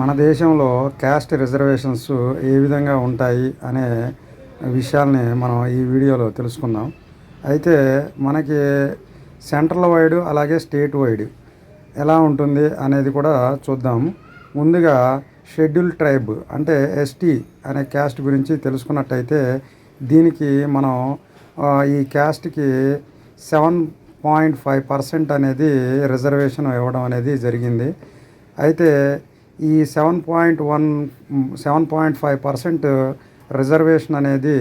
మన దేశంలో caste reservations ఏ విధంగా ఉంటాయి అనే విషయాల్ని మనం ఈ వీడియోలో తెలుసుకుందాం. అయితే మనకి సెంట్రల్ వైడ్ అలాగే స్టేట్ వైడ్ ఎలా ఉంటుంది అనేది కూడా చూద్దాం. ముందుగా షెడ్యూల్ ట్రైబ్ అంటే ఎస్టీ అనే క్యాస్ట్ గురించి తెలుసుకున్నట్టయితే దీనికి మనం ఈ క్యాస్ట్కి సెవెన్ పాయింట్ ఫైవ్ పర్సెంట్ అనేది రిజర్వేషన్ ఇవ్వడం అనేది జరిగింది. అయితే ఈ seven point one seven point five percent reservation అనేది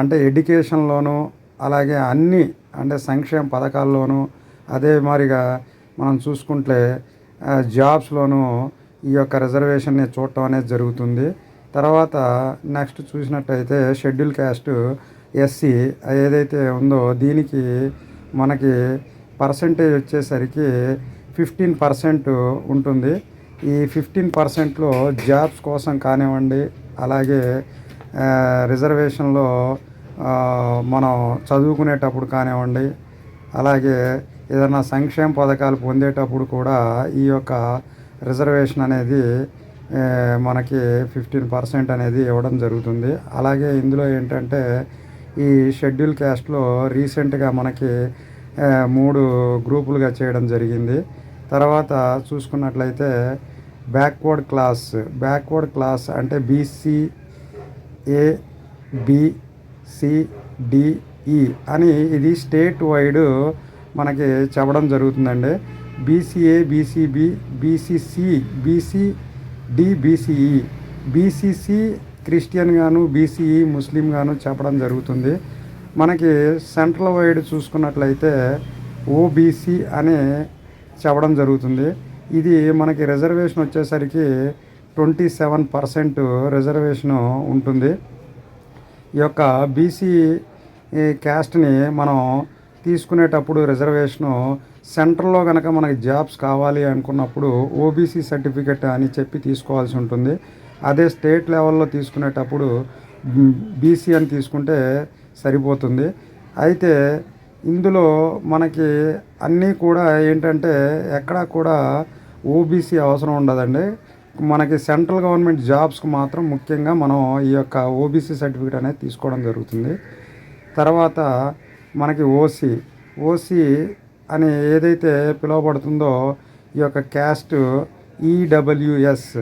అంటే ఎడ్యుకేషన్లోను అలాగే అన్ని అంటే సంక్షేమ పథకాల్లోనూ అదే మాదిరిగా మనం చూసుకుంటే జాబ్స్లోనూ ఈ యొక్క రిజర్వేషన్ని చూడటం అనేది జరుగుతుంది. తర్వాత నెక్స్ట్ చూసినట్టయితే షెడ్యూల్ క్యాస్ట్ ఎస్సీ ఏదైతే ఉందో దీనికి మనకి పర్సంటేజ్ వచ్చేసరికి ఫిఫ్టీన్ పర్సెంట్ ఉంటుంది. ఈ ఫిఫ్టీన్ పర్సెంట్లో జాబ్స్ కోసం కానివ్వండి అలాగే రిజర్వేషన్లో మనం చదువుకునేటప్పుడు కానివ్వండి అలాగే ఏదైనా సంక్షేమ పథకాలు పొందేటప్పుడు కూడా ఈ యొక్క రిజర్వేషన్ అనేది మనకి ఫిఫ్టీన్ పర్సెంట్ అనేది ఇవ్వడం జరుగుతుంది. అలాగే ఇందులో ఏంటంటే ఈ షెడ్యూల్ క్యాస్ట్లో రీసెంట్గా మనకి మూడు గ్రూపులుగా చేయడం జరిగింది. తర్వాత చూసుకున్నట్లయితే బ్యాక్వర్డ్ క్లాస్ బ్యాక్వర్డ్ క్లాస్ అంటే బీసీ ఏ బి అని ఇది స్టేట్ వైడ్ మనకి చెప్పడం జరుగుతుందండి. BCA BCB BCC BCD BCE BCC Christian గాను బీసీఈ ముస్లిం గాను చెప్పడం జరుగుతుంది. మనకి సెంట్రల్ వైడ్ చూసుకున్నట్లయితే ఓబీసీ అనే చెప్పడం జరుగుతుంది. ఇది మనకి రిజర్వేషన్ వచ్చేసరికి ట్వంటీ సెవెన్ పర్సెంట్ రిజర్వేషను ఉంటుంది. ఈ యొక్క బీసీ క్యాస్ట్ని మనం తీసుకునేటప్పుడు రిజర్వేషను సెంట్రల్లో కనుక మనకి జాబ్స్ కావాలి అనుకున్నప్పుడు ఓబీసీ సర్టిఫికెట్ అని చెప్పి తీసుకోవాల్సి ఉంటుంది. అదే స్టేట్ లెవెల్లో తీసుకునేటప్పుడు బీసీ అని తీసుకుంటే సరిపోతుంది. అయితే ఇందులో మనకి అన్నీ కూడా ఏంటంటే ఎక్కడా కూడా ఓబీసీ అవసరం ఉండదండి. మనకి సెంట్రల్ గవర్నమెంట్ జాబ్స్కి మాత్రం ముఖ్యంగా మనం ఈ యొక్క ఓబీసీ సర్టిఫికేట్ అనేది తీసుకోవడం జరుగుతుంది. తర్వాత మనకి ఓసీ ఓసీ అని ఏదైతే పిలువబడుతుందో ఈ యొక్క caste EWS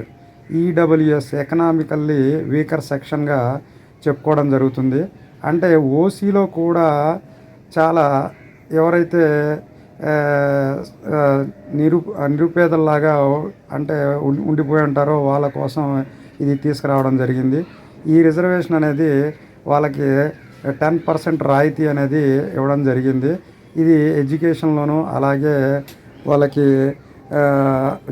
EWS economically weaker సెక్షన్గా చెప్పుకోవడం జరుగుతుంది. అంటే ఓసీలో కూడా చాలా ఎవరైతే నిరు నిరుపేదల్లాగా అంటే ఉం- ఉండిపోయి ఉంటారో వాళ్ళ కోసం ఇది తీసుకురావడం జరిగింది. ఈ రిజర్వేషన్ అనేది వాళ్ళకి టెన్ పర్సెంట్ రాయితీ అనేది ఇవ్వడం జరిగింది. ఇది ఎడ్యుకేషన్లోను అలాగే వాళ్ళకి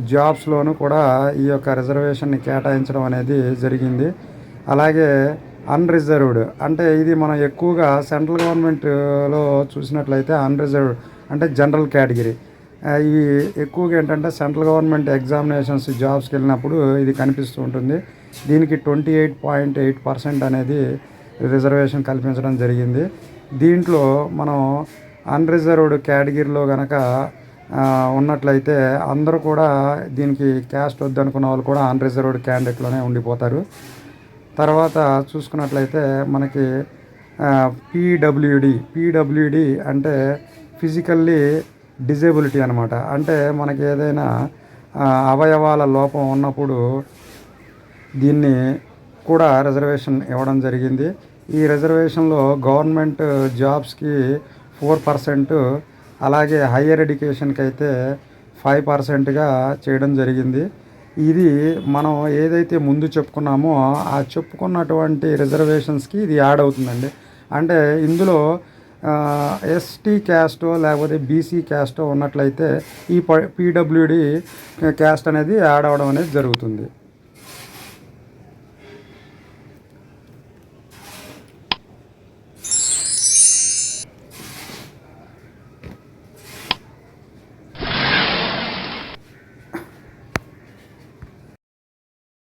జాబ్స్లోను కూడా ఈ యొక్క రిజర్వేషన్ని కేటాయించడం అనేది జరిగింది. అలాగే అన్రిజర్వ్డ్ అంటే ఇది మనం ఎక్కువగా సెంట్రల్ గవర్నమెంట్లో చూసినట్లయితే అన్రిజర్వ్డ్ అంటే జనరల్ కేటగిరీ ఇవి ఎక్కువగా ఏంటంటే సెంట్రల్ గవర్నమెంట్ ఎగ్జామినేషన్స్ జాబ్స్కి వెళ్ళినప్పుడు ఇది కనిపిస్తూ ఉంటుంది. దీనికి twenty eight point eight percent అనేది రిజర్వేషన్ కల్పించడం జరిగింది. దీంట్లో మనం అన్రిజర్వ్డ్ కేటగిరీలో కనుక ఉన్నట్లయితే అందరూ కూడా దీనికి క్యాస్ట్ వద్దనుకున్న వాళ్ళు కూడా అన్రిజర్వ్డ్ క్యాండిడేట్లోనే ఉండిపోతారు. తర్వాత చూసుకున్నట్లయితే మనకి పీడబ్ల్యూడి పీడబ్ల్యూడి అంటే ఫిజికల్లీ డిజేబిలిటీ అనమాట అంటే మనకి ఏదైనా అవయవాల లోపం ఉన్నప్పుడు దీన్ని కూడా రిజర్వేషన్ ఇవ్వడం జరిగింది. ఈ రిజర్వేషన్లో గవర్నమెంట్ జాబ్స్కి ఫోర్ పర్సెంట్ అలాగే హయ్యర్ ఎడ్యుకేషన్కి అయితే ఫైవ్ పర్సెంట్గా చేయడం జరిగింది. ఇది మనం ఏదైతే ముందు చెప్పుకున్నామో ఆ చెప్పుకున్నటువంటి రిజర్వేషన్స్కి ఇది యాడ్ అవుతుందండి. అంటే ఇందులో ఎస్టీ క్యాస్టో లేకపోతే బీసీ క్యాస్టో ఉన్నట్లయితే ఈ పీడబ్ల్యూడి క్యాస్ట్ అనేది యాడ్ అవ్వడం అనేది జరుగుతుంది.